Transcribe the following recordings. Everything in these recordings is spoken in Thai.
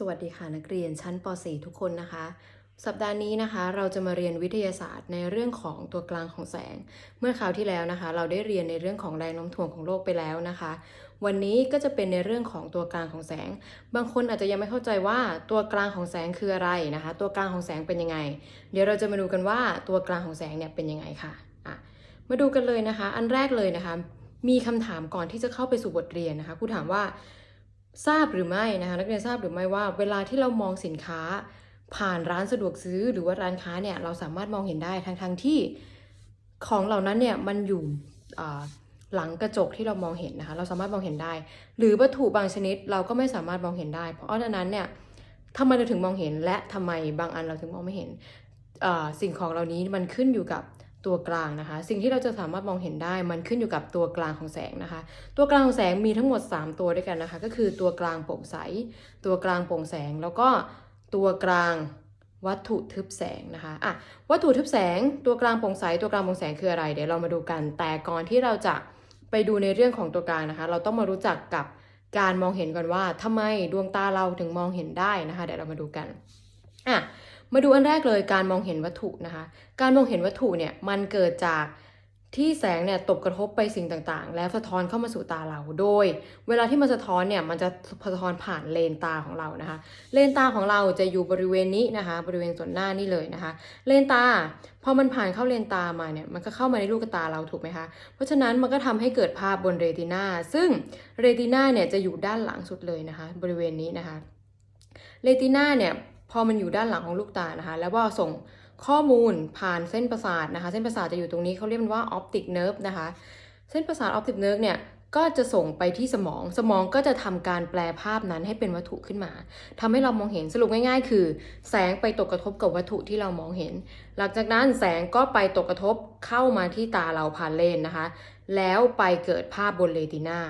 สวัสดีค่ะนักเรียนชั้นป .4 ทุกคนนะคะ สัปดาห์นี้นะคะเราจะมาเรียนวิทยาศาสตร์ในเรื่องของตัวกลางของแสง เมื่อคราวที่แล้วนะคะ เราได้เรียนในเรื่องของแรงโน้มถ่วงของโลกไปแล้วนะคะ วันนี้ก็จะเป็นในเรื่องของตัวกลางของแสง บางคนอาจจะยังไม่เข้าใจว่าตัวกลางของแสงคืออะไรนะคะ ตัวกลางของแสงเป็นยังไง เดี๋ยวเราจะมาดูกันว่าตัวกลางของแสงเนี่ยเป็นยังไงค่ะอะมาดูกันเลยนะคะ อันแรกเลยนะคะ มีคำถามก่อนที่จะเข้าไปสู่บทเรียนนะคะครูถามว่า ทราบหรือไม่นะคะนักเรียนทราบหรือไม่ว่า เวลาที่เรามองสินค้า ผ่านร้านสะดวกซื้อหรือว่าร้านค้าเนี่ยเราสามารถมองเห็นได้ทั้งทั้งๆที่ของเหล่านั้นเนี่ยมันอยู่หลังกระจกที่เรามองเห็นนะคะเราสามารถมองเห็นได้ หรือวัตถุบางชนิดเราก็ไม่สามารถมองเห็นได้ เพราะฉะนั้นเนี่ยทำไมเราถึงมองเห็นและทำไมบางอันเราถึงมองไม่เห็นสิ่งของเหล่านี้มันขึ้นอยู่กับ ตัวกลางนะคะ สิ่งที่เราจะสามารถมองเห็นได้มันขึ้นอยู่กับตัวกลางของแสงนะคะ ตัวกลางของแสงมีทั้งหมด 3 ตัวด้วยกันนะคะ ก็คือตัวกลางโปร่งใส ตัวกลางโปร่งแสง แล้วก็ตัวกลางวัตถุทึบแสงนะคะอะวัตถุทึบแสง ตัวกลางโปร่งใส ตัวกลางโปร่งแสงคืออะไร เดี๋ยวเรามาดูกัน แต่ก่อนที่เราจะไปดูในเรื่องของตัวกลางนะคะ เราต้องมารู้จักกับการมองเห็นก่อนว่าทำไมดวงตาเราถึงมองเห็นได้นะคะ เดี๋ยวเรามาดูกันอะ มาดูอันแรกเลยการมองเห็นวัตถุนะคะ การมองเห็นวัตถุเนี่ยมันเกิดจากที่แสงเนี่ยตกกระทบไปสิ่งต่างๆ แล้วสะท้อนเข้ามาสู่ตาเรา โดย เวลาที่มันสะท้อนเนี่ยมันจะสะท้อนผ่านเลนตาของเรานะคะ เลนตาของเราจะอยู่บริเวณนี้นะคะ บริเวณส่วนหน้านี่เลยนะคะ เลนตาพอมันผ่านเข้าเลนตามาเนี่ยมันก็เข้ามาในลูกตาเราถูกไหมคะ เพราะฉะนั้นมันก็ทำให้เกิดภาพบนเรตินาซึ่งเรตินาเนี่ยจะอยู่ด้านหลังสุดเลยนะคะ บริเวณนี้นะคะเรตินาเนี่ย พอมันอยู่ด้านหลังของลูกตานะคะ แล้วก็ส่งข้อมูลผ่านเส้นประสาทนะคะ เส้นประสาทจะอยู่ตรงนี้เขาเรียกมันว่า optic nerve นะคะ เส้นประสาท optic nerve เนี่ยก็จะส่งไปที่สมอง สมองก็จะทำการแปลภาพนั้นให้เป็นวัตถุขึ้นมาทำให้เรามองเห็นสรุปง่าย ๆ คือ แสงไปตกกระทบกับวัตถุที่เรามองเห็น หลังจากนั้นแสงก็ไปตกกระทบเข้ามาที่ตาเราผ่านเลนนะคะ แล้วไปเกิดภาพบนเรติน่า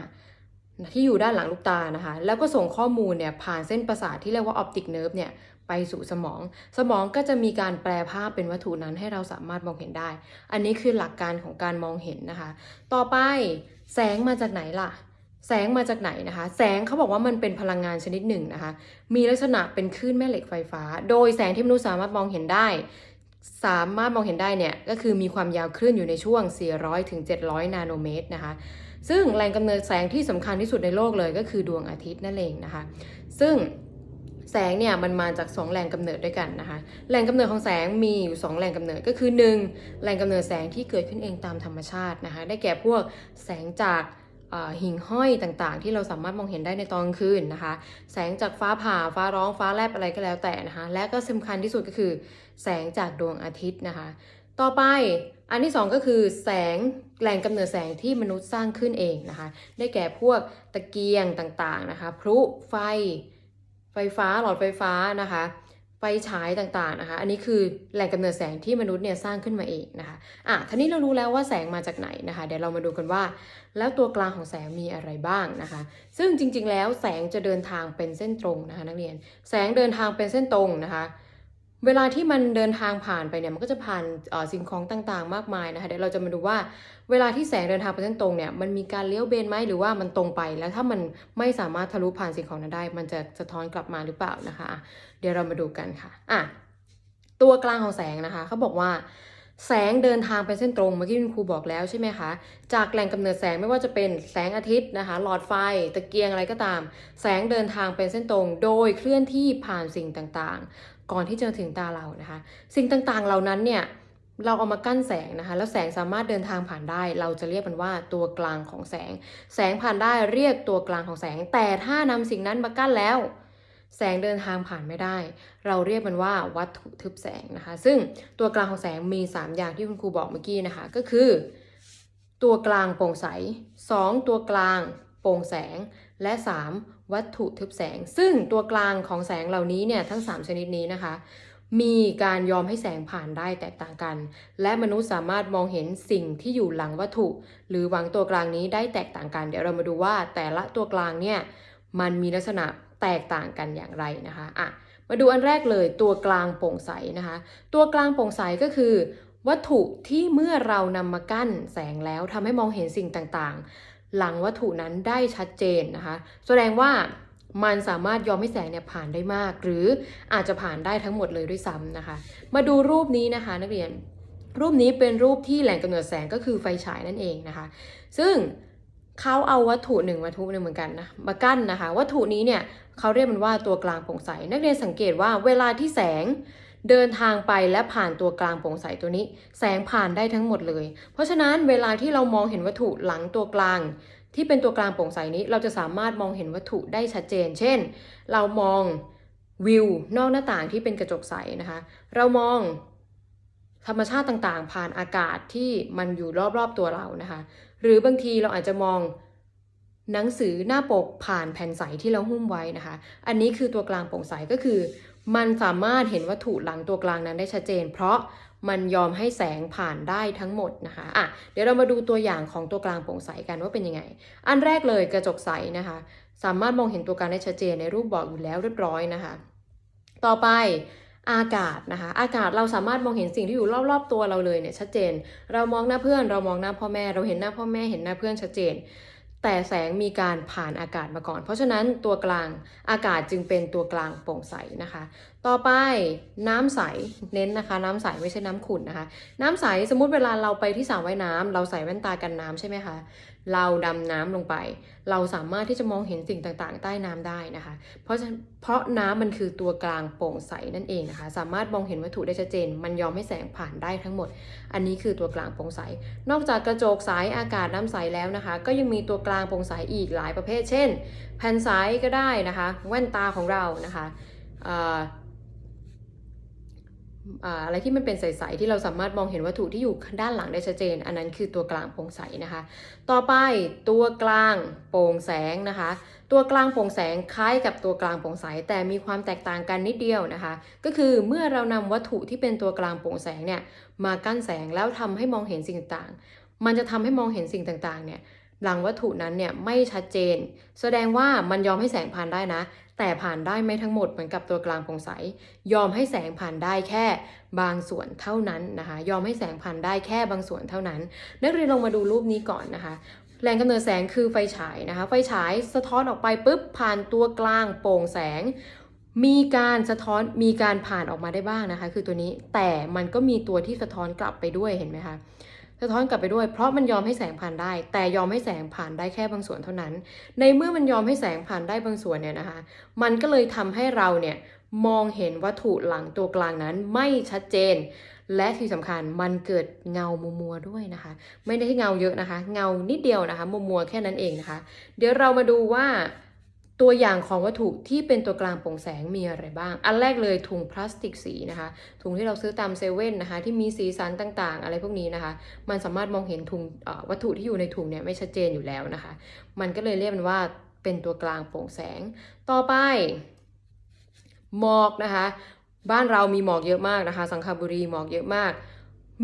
ที่อยู่ด้านหลังลูกตานะคะ แล้วก็ส่งข้อมูลเนี่ยผ่านเส้นประสาทที่เรียกว่า optic nerve เนี่ย ไปสู่สมอง สมองก็จะมีการแปลภาพเป็นวัตถุนั้นให้เราสามารถมองเห็นได้ อันนี้คือหลักการของการมองเห็นนะคะ ต่อไปแสงมาจากไหนล่ะ แสงมาจากไหนนะคะ แสงเขาบอกว่ามันเป็นพลังงานชนิดหนึ่งนะคะ มีลักษณะเป็นคลื่นแม่เหล็กไฟฟ้า โดยแสงที่มนุษย์สามารถมองเห็นได้ สามารถมองเห็นได้เนี่ยก็คือมีความยาวคลื่นอยู่ในช่วง 400ถึง700 นาโนเมตรนะคะซึ่งแหล่งกำเนิดแสงที่สำคัญที่สุดในโลกเลยก็คือดวงอาทิตย์นั่นเองนะคะ ซึ่ง แสงเนี่ยมันมาจาก 2 แหล่งกำเนิดด้วยกันนะคะ แหล่งกำเนิดของแสงมีอยู่ 2 แหล่งกำเนิดก็คือ 1. แหล่งกำเนิดแสงที่เกิดขึ้นเองตามธรรมชาตินะคะ ได้แก่พวกแสงจากหิ่งห้อยต่างๆ ที่เราสามารถมองเห็นได้ในตอนกลางคืนนะคะ แสงจากฟ้าผ่าฟ้าร้องฟ้าแลบอะไรก็แล้วแต่นะคะ และก็สำคัญที่สุดก็คือ แสงจากดวงอาทิตย์นะคะ ต่อไปอันที่ 2 ก็คือแสงแหล่งกำเนิดแสงที่มนุษย์สร้างขึ้นเองนะคะ ได้แก่พวกตะเกียงต่างๆนะคะ พลุไฟ ไฟฟ้าหลอดไฟฟ้านะคะไฟฉายต่างๆนะคะ อันนี้คือแหล่งกำเนิดแสงที่มนุษย์เนี่ยสร้างขึ้นมาเองนะคะ อะทีนี้เรารู้แล้วว่าแสงมาจากไหนนะคะ เดี๋ยวเรามาดูกันว่า แล้วตัวกลางของแสงมีอะไรบ้างนะคะ ซึ่งจริงๆ แล้วแสงจะเดินทางเป็นเส้นตรงนะคะนักเรียน แสงเดินทางเป็นเส้นตรงนะคะ เวลาที่มันเดินทางผ่านไปเนี่ยมันก็จะผ่านสิ่งของต่างๆ มากมายนะคะเดี๋ยวเราจะมาดูว่าเวลาที่แสงเดินทางไปเส้นตรงเนี่ยมันมีการเลี้ยวเบนไหมหรือว่ามันตรงไป แล้วถ้ามันไม่สามารถทะลุผ่านสิ่งของนั้นได้ มันจะสะท้อนกลับมาหรือเปล่านะคะ เดี๋ยวเรามาดูกันค่ะอะตัวกลางของแสงนะคะเขาบอกว่าแสงเดินทางเป็นเส้นตรงเมื่อกี้คุณครูบอกแล้วใช่ไหมคะ จากแหล่งกำเนิดแสงไม่ว่าจะเป็นแสงอาทิตย์นะคะ หลอดไฟตะเกียงอะไรก็ตาม แสงเดินทางเป็นเส้นตรง โดยเคลื่อนที่ผ่านสิ่งต่าง ก่อนที่จะถึงตาเรานะคะ สิ่งต่างๆเหล่านั้นเนี่ยเราเอามากั้นแสงนะคะ แล้วแสงสามารถเดินทางผ่านได้ เราจะเรียกมันว่าตัวกลางของแสง แสงผ่านได้เรียกตัวกลางของแสง แต่ถ้านำสิ่งนั้นมากั้นแล้ว แสงเดินทางผ่านไม่ได้ เราเรียกมันว่าวัตถุทึบแสงนะคะ ซึ่งตัวกลางของแสงมี 3 อย่างที่คุณครูบอกเมื่อกี้นะคะ ก็คือ ตัวกลางโปร่งใส 2 ตัวกลางโปร่งแสงและ 3 วัตถุทึบแสง ซึ่งตัวกลางของแสงเหล่านี้เนี่ยทั้ง 3 ชนิดนี้นะคะ มีการยอมให้แสงผ่านได้แตกต่างกัน และมนุษย์สามารถมองเห็นสิ่งที่อยู่หลังวัตถุ หรือหวังตัวกลางนี้ได้แตกต่างกัน เดี๋ยวเรามาดูว่าแต่ละตัวกลางเนี่ยมันมีลักษณะแตกต่างกันอย่างไรนะคะอะมาดูอันแรกเลยตัวกลางโปร่งใสนะคะ ตัวกลางโปร่งใสก็คือ วัตถุที่เมื่อเรานำมากั้นแสงแล้วทำให้มองเห็นสิ่งต่างๆ หลังวัตถุนั้นได้ชัดเจนนะคะ แสดงว่ามันสามารถยอมให้แสงเนี่ยผ่านได้มาก หรืออาจจะผ่านได้ทั้งหมดเลยด้วยซ้ำนะคะ มาดูรูปนี้นะคะ นักเรียน รูปนี้เป็นรูปที่แหล่งกำเนิดแสงก็คือไฟฉายนั่นเองนะคะ ซึ่งเขาเอาวัตถุหนึ่งวัตถุหนึ่งเหมือนกันนะมากั้นนะคะ วัตถุนี้เนี่ยเขาเรียกมันว่าตัวกลางโปร่งใส นักเรียนสังเกตว่าเวลาที่แสง เดินทางไปและผ่านตัวกลางโปร่งใสตัวนี้ แสงผ่านได้ทั้งหมดเลย เพราะฉะนั้นเวลาที่เรามองเห็นวัตถุหลังตัวกลาง ที่เป็นตัวกลางโปร่งใสนี้ เราจะสามารถมองเห็นวัตถุได้ชัดเจน เช่น เรามองวิวนอกหน้าต่างที่เป็นกระจกใสนะคะ เรามองธรรมชาติต่างๆ ผ่านอากาศที่มันอยู่รอบๆตัวเรานะคะ หรือบางทีเราอาจจะมองหนังสือหน้าปกผ่านแผ่นใสที่เราหุ้มไว้นะคะ อันนี้คือตัวกลางโปร่งใสก็คือ มันสามารถเห็นวัตถุหลังตัวกลางนั้นได้ชัดเจน เพราะมันยอมให้แสงผ่านได้ทั้งหมดนะคะอะเดี๋ยวเรามาดูตัวอย่างของตัวกลางโปร่งใสกันว่าเป็นยังไง อันแรกเลยกระจกใสนะคะ สามารถมองเห็นตัวกลางได้ชัดเจนในรูปบอกอยู่แล้วเรียบร้อยนะคะ ต่อไปอากาศนะคะ อากาศเราสามารถมองเห็นสิ่งที่อยู่รอบๆตัวเราเลยเนี่ยชัดเจน เรามองหน้าเพื่อนเรามองหน้าพ่อแม่ เราเห็นหน้าพ่อแม่เห็นหน้าเพื่อนชัดเจน แต่แสงมีการผ่านอากาศมาก่อน เพราะฉะนั้นตัวกลางอากาศจึงเป็นตัวกลางโปร่งใสนะคะ ต่อไปน้ำใสเน้นนะคะ น้ำใสไม่ใช่น้ำขุ่นนะคะ น้ำใสสมมุติเวลาเราไปที่สระว่ายน้ำเราใส่แว่นตากันน้ำใช่ไหมคะเราดำน้ำลงไป เราสามารถที่จะมองเห็นสิ่งต่างๆ ใต้น้ำได้นะคะ เพราะเพราะน้ำมันคือตัวกลางโปร่งใสนั่นเองนะคะ สามารถมองเห็นวัตถุได้ชัดเจน มันยอมให้แสงผ่านได้ทั้งหมด อันนี้คือตัวกลางโปร่งใส นอกจากกระจกใสอากาศน้ำใสแล้วนะคะ ก็ยังมีตัวกลางโปร่งใสอีกหลายประเภท เช่น แผ่นใสก็ได้นะคะ แว่นตาของเรานะคะ อะไรที่มันเป็นใสๆที่เราสามารถมองเห็นวัตถุที่อยู่ด้านหลังได้ชัดเจน อันนั้นคือตัวกลางโปร่งใสนะคะ ต่อไปตัวกลางโปร่งแสงนะคะ ตัวกลางโปร่งแสงคล้ายกับตัวกลางโปร่งใส แต่มีความแตกต่างกันนิดเดียวนะคะ ก็คือเมื่อเรานำวัตถุที่เป็นตัวกลางโปร่งแสงเนี่ยมากั้นแสงแล้วทำให้มองเห็นสิ่งต่าง มันจะทำให้มองเห็นสิ่งต่างๆเนี่ย หลังวัตถุนั้นเนี่ยไม่ชัดเจน แสดงว่ามันยอมให้แสงผ่านได้นะ แต่ผ่านได้ไม่ทั้งหมดเหมือนกับตัวกลางโปร่งใส ยอมให้แสงผ่านได้แค่บางส่วนเท่านั้นนะคะ ยอมให้แสงผ่านได้แค่บางส่วนเท่านั้น นักเรียนลงมาดูรูปนี้ก่อนนะคะแหล่งกำเนิดแสงคือไฟฉายนะคะ ไฟฉายสะท้อนออกไปปุ๊บผ่านตัวกลางโปร่งแสงมีการสะท้อนมีการผ่านออกมาได้บ้างนะคะ คือตัวนี้แต่มันก็มีตัวที่สะท้อนกลับไปด้วยเห็นไหมคะ สะท้อนกลับไปด้วยเพราะมันยอมให้แสงผ่านได้ แต่ยอมให้แสงผ่านได้แค่บางส่วนเท่านั้น ในเมื่อมันยอมให้แสงผ่านได้บางส่วนเนี่ยนะคะ มันก็เลยทำให้เราเนี่ยมองเห็นวัตถุหลังตัวกลางนั้นไม่ชัดเจน และที่สำคัญมันเกิดเงามัวมัวๆด้วยนะคะ ไม่ได้ให้เงาเยอะนะคะ เงานิดเดียวนะคะ มัวมัวๆแค่นั้นเองนะคะ เดี๋ยวเรามาดูว่า ตัวอย่างของวัตถุที่เป็นตัวกลางโปร่งแสงมีอะไรบ้าง อันแรกเลยถุงพลาสติกสีนะคะ ถุงที่เราซื้อตามเซเว่นนะคะ ที่มีสีสันต่างๆ อะไรพวกนี้นะคะ มันสามารถมองเห็นถุงวัตถุที่อยู่ในถุงเนี่ยไม่ชัดเจนอยู่แล้วนะคะ มันก็เลยเรียกมันว่าเป็นตัวกลางโปร่งแสง ต่อไป หมอกนะคะ บ้านเรามีหมอกเยอะมากนะคะ สังขบุรีหมอกเยอะมาก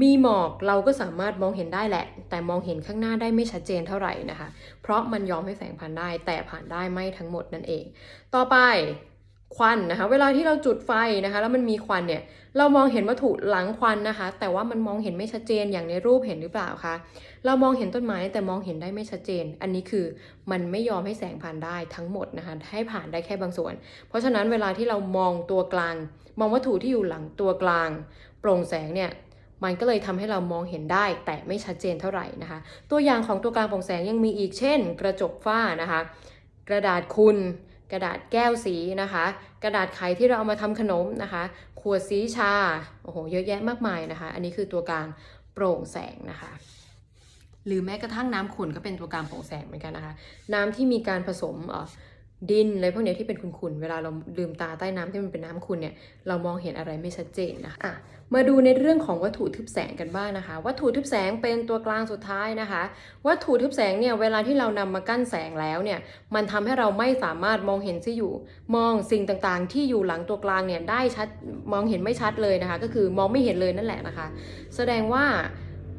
มีหมอกเราก็สามารถมองเห็นได้แหละ แต่มองเห็นข้างหน้าได้ไม่ชัดเจนเท่าไหร่นะคะ เพราะมันยอมให้แสงผ่านได้ แต่ผ่านได้ไม่ทั้งหมดนั่นเอง ต่อไปควันนะคะ เวลาที่เราจุดไฟนะคะ แล้วมันมีควันเนี่ยเรามองเห็นวัตถุหลังควันนะคะ แต่ว่ามันมองเห็นไม่ชัดเจนอย่างในรูปเห็นหรือเปล่าคะเรามองเห็นต้นไม้แต่มองเห็นได้ไม่ชัดเจน อันนี้คือมันไม่ยอมให้แสงผ่านได้ทั้งหมดนะคะ ให้ผ่านได้แค่บางส่วน เพราะฉะนั้นเวลาที่เรามองตัวกลาง มองวัตถุที่อยู่หลังตัวกลาง โปร่งแสงเนี่ย มันก็เลยทำให้เรามองเห็นได้ แต่ไม่ชัดเจนเท่าไหร่นะคะ ตัวอย่างของตัวกลางโปร่งแสงยังมีอีกเช่น กระจกฝ้านะคะ กระดาษคุณกระดาษแก้วสีนะคะ กระดาษไขที่เราเอามาทำขนมนะคะ ขวดสีชาโอ้โหเยอะแยะมากมายนะคะ อันนี้คือตัวกลางโปร่งแสงนะคะ หรือแม้กระทั่งน้ำขุ่นก็เป็นตัวกลางโปร่งแสงเหมือนกันนะคะ น้ำที่มีการผสมเอ่อ ดินอะไรพวกเนี้ยที่เป็นขุ่นๆ เวลาเราลืมตาใต้น้ำที่มันเป็นน้ำขุ่นเนี่ย เรามองเห็นอะไรไม่ชัดเจนนะคะอะมาดูในเรื่องของวัตถุทึบแสงกันบ้างนะคะ วัตถุทึบแสงเป็นตัวกลางสุดท้ายนะคะ วัตถุทึบแสงเนี่ยเวลาที่เรานำมากั้นแสงแล้วเนี่ย มันทำให้เราไม่สามารถมองเห็นที่อยู่ มองสิ่งต่างๆ ที่อยู่หลังตัวกลางเนี่ยได้ชัดมองเห็นไม่ชัดเลยนะคะ ก็คือมองไม่เห็นเลยนั่นแหละนะคะ แสดงว่า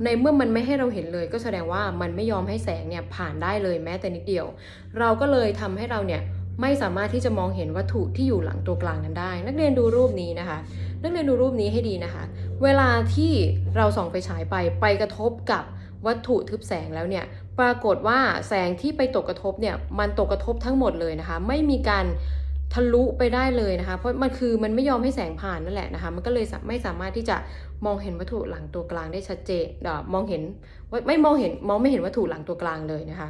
ในเมื่อมันไม่ให้เราเห็นเลย ก็แสดงว่ามันไม่ยอมให้แสงเนี่ยผ่านได้เลยแม้แต่นิดเดียว เราก็เลยทำให้เราเนี่ยไม่สามารถที่จะมองเห็นวัตถุที่อยู่หลังตัวกลางนั้นได้ นักเรียนดูรูปนี้นะคะ นักเรียนดูรูปนี้ให้ดีนะคะ เวลาที่เราส่องไฟฉายไปไปกระทบกับวัตถุทึบแสงแล้วเนี่ยปรากฏว่าแสงที่ไปตกกระทบเนี่ยมันตกกระทบทั้งหมดเลยนะคะ ไม่มีการ ทะลุไปได้เลยนะคะ เพราะมันคือมันไม่ยอมให้แสงผ่านนั่นแหละนะคะ มันก็เลยไม่สามารถที่จะมองเห็นวัตถุหลังตัวกลางได้ชัดเจนเอ่อมองเห็นไม่มองเห็นมองไม่เห็นวัตถุหลังตัวกลางเลยนะคะ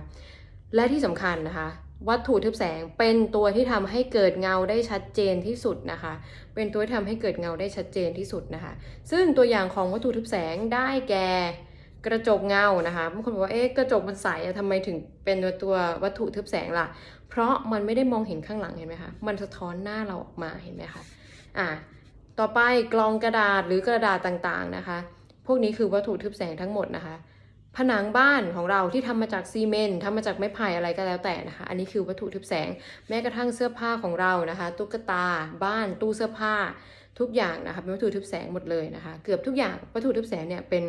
และที่สำคัญนะคะ วัตถุทึบแสงเป็นตัวที่ทำให้เกิดเงาได้ชัดเจนที่สุดนะคะ เป็นตัวที่ทำให้เกิดเงาได้ชัดเจนที่สุดนะคะ ซึ่งตัวอย่างของวัตถุทึบแสงได้แก่กระจกเงานะคะบางคนบอกว่าเอ๊ะกระจกมันใสะทำไมถึงเป็นตัววัตถุทึบแสงล่ะ เพราะมันไม่ได้มองเห็นข้างหลังเห็นไหมคะ มันสะท้อนหน้าเราออกมาเห็นไหมคะอะต่อไปกลองกระดาษหรือกระดาษต่างๆนะคะ พวกนี้คือวัตถุทึบแสงทั้งหมดนะคะ ผนังบ้านของเราที่ทำมาจากซีเมนต์ทำมาจากไม้ไผ่อะไรก็แล้วแต่นะคะ อันนี้คือวัตถุทึบแสง แม้กระทั่งเสื้อผ้าของเรานะคะ ตุ๊กตา บ้าน ตู้เสื้อผ้า ทุกอย่างนะคะเป็นวัตถุทึบแสงหมดเลยนะคะ เกือบทุกอย่างวัตถุทึบแสงเนี่ยเป็น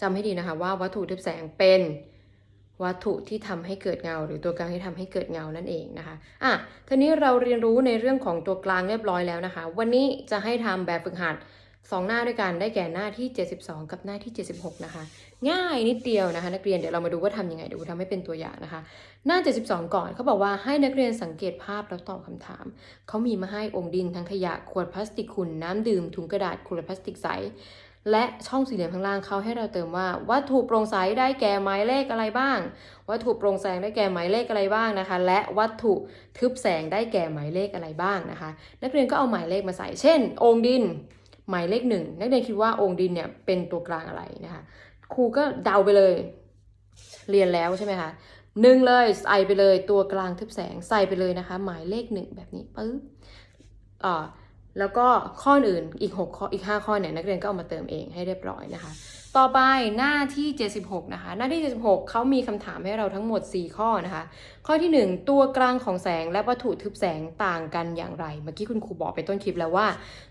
จำให้ดีนะคะว่าวัตถุทึบแสงเป็น วัตถุที่ทำให้เกิดเงา หรือตัวกลางที่ทำให้เกิดเงานั่นเองนะคะอะทีนี้เราเรียนรู้ในเรื่องของตัวกลางเรียบร้อยแล้วนะคะ วันนี้จะให้ทำแบบฝึกหัดสองหน้าด้วยกันได้แก่หน้าที่ 72 กับหน้าที่ 76 นะคะ ง่ายนิดเดียวนะคะ นักเรียนเดี๋ยวเรามาดูว่าทำยังไงเดี๋ยวทำให้เป็นตัวอย่างนะคะ หน้า 72 ก่อนเขาบอกว่าให้นักเรียนสังเกตภาพแล้วตอบคำถาม เขามีมาให้องค์ดินทั้งขยะขวดพลาสติกขุ่นน้ำดื่มถุงกระดาษขวดพลาสติกใส และช่องสี่เหลี่ยมข้างล่างเขาให้เราเติมว่า วัตถุโปร่งใสได้แก่หมายเลขอะไรบ้าง วัตถุโปร่งแสงได้แก่หมายเลขอะไรบ้างนะคะ และวัตถุทึบแสงได้แก่หมายเลขอะไรบ้างนะคะ นักเรียนก็เอาหมายเลขมาใส่ เช่น องค์ดิน หมายเลขหนึ่งนักเรียนคิดว่าองค์ดินเนี่ยเป็นตัวกลางอะไรนะคะ ครูก็เดาไปเลย เรียนแล้วใช่ไหมคะหนึ่งเลยใส่ไปเลยตัวกลางทึบแสงใส่ไปเลยนะคะ หมายเลขหนึ่งแบบนี้ปึ๊บอ่า แล้วก็ข้ออื่นอีก 6 ข้ออีก 5 ข้อเนี่ยนักเรียนก็เอามาเติมเองให้เรียบร้อยนะคะ ต่อไปหน้าที่ 76 นะคะ หน้าที่ 76 เขามีคำถามให้เราทั้งหมด 4 ข้อนะคะ ข้อที่ 1 ตัวกลางของแสงและวัตถุทึบแสงต่างกันอย่างไร เมื่อกี้คุณครูบอกไปต้นคลิปแล้วว่า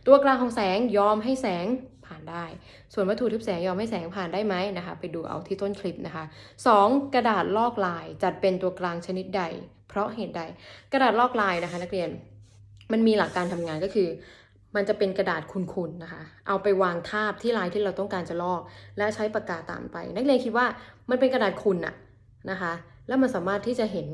ตัวกลางของแสงยอมให้แสงผ่านได้ ส่วนวัตถุทึบแสงยอมให้แสงผ่านได้ไหมนะคะ ไปดูเอาที่ต้นคลิปนะคะ 2. กระดาษลอกลายจัดเป็นตัวกลางชนิดใด เพราะเหตุใด กระดาษลอกลายนะคะ นักเรียน มันมีหลักการทำงานก็คือ มันจะเป็นกระดาษคุนๆนะคะ เอาไปวางทาบที่ลายที่เราต้องการจะลอก และใช้ปากกาตามไป นักเรียนคิดว่ามันเป็นกระดาษคุนอะนะคะ แล้วมันสามารถที่จะเห็น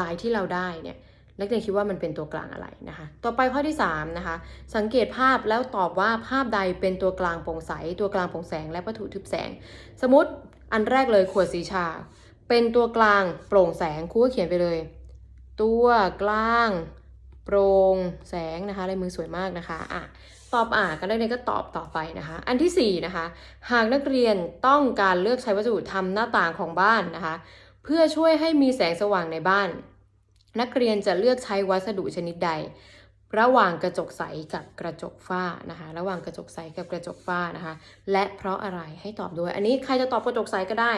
ลายที่เราได้เนี่ยนักเรียนคิดว่ามันเป็นตัวกลางอะไรนะคะ ต่อไปข้อที่3นะคะ สังเกตภาพแล้วตอบว่าภาพใดเป็นตัวกลางโปร่งใส ตัวกลางโปร่งแสง และวัตถุทึบแสง สมมติอันแรกเลยขวดสีชา เป็นตัวกลางโปร่งแสงครูก็เขียนไปเลย ตัวกลาง โปร่งแสงนะคะลายมือสวยมากนะคะอะตอบอะก็ได้เลยนก็ตอบต่อไปนะคะ อันที่สี่นะคะหากนักเรียนต้องการเลือกใช้วัสดุทำหน้าต่างของบ้านนะคะ เพื่อช่วยให้มีแสงสว่างในบ้าน นักเรียนจะเลือกใช้วัสดุชนิดใด ระหว่างกระจกใสกับกระจกฝ้านะคะ ระหว่างกระจกใสกับกระจกฝ้านะคะ และเพราะอะไรให้ตอบด้วย อันนี้ใครจะตอบกระจกใสก็ได้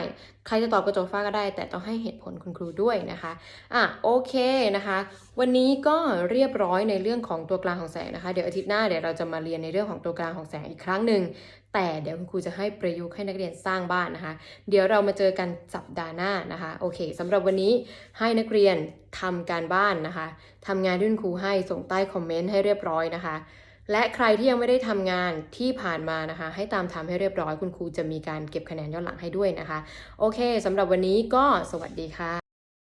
ใครจะตอบกระจกฝ้าก็ได้ แต่ต้องให้เหตุผลคุณครูด้วยนะคะอะโอเคนะคะ วันนี้ก็เรียบร้อยในเรื่องของตัวกลางของแสงนะคะ เดี๋ยวอาทิตย์หน้าเดี๋ยวเราจะมาเรียนในเรื่องของตัวกลางของแสงอีกครั้งหนึ่งแต่เดี๋ยวคุณครูจะให้ประยุกต์ให้นักเรียนสร้างบ้านนะคะ เดี๋ยวเรามาเจอกันสัปดาห์หน้านะคะโอเคสำหรับวันนี้ให้นักเรียนทำการบ้านนะคะทำงานที่คุณครูให้ส่งใต้คอมเมนต์ให้เรียบร้อยนะคะ และใครที่ยังไม่ได้ทำงานที่ผ่านมานะคะ ให้ตามทำให้เรียบร้อยคุณครูจะมีการเก็บคะแนนย้อนหลังให้ด้วยนะคะ โอเคสำหรับวันนี้ก็สวัสดีค่ะ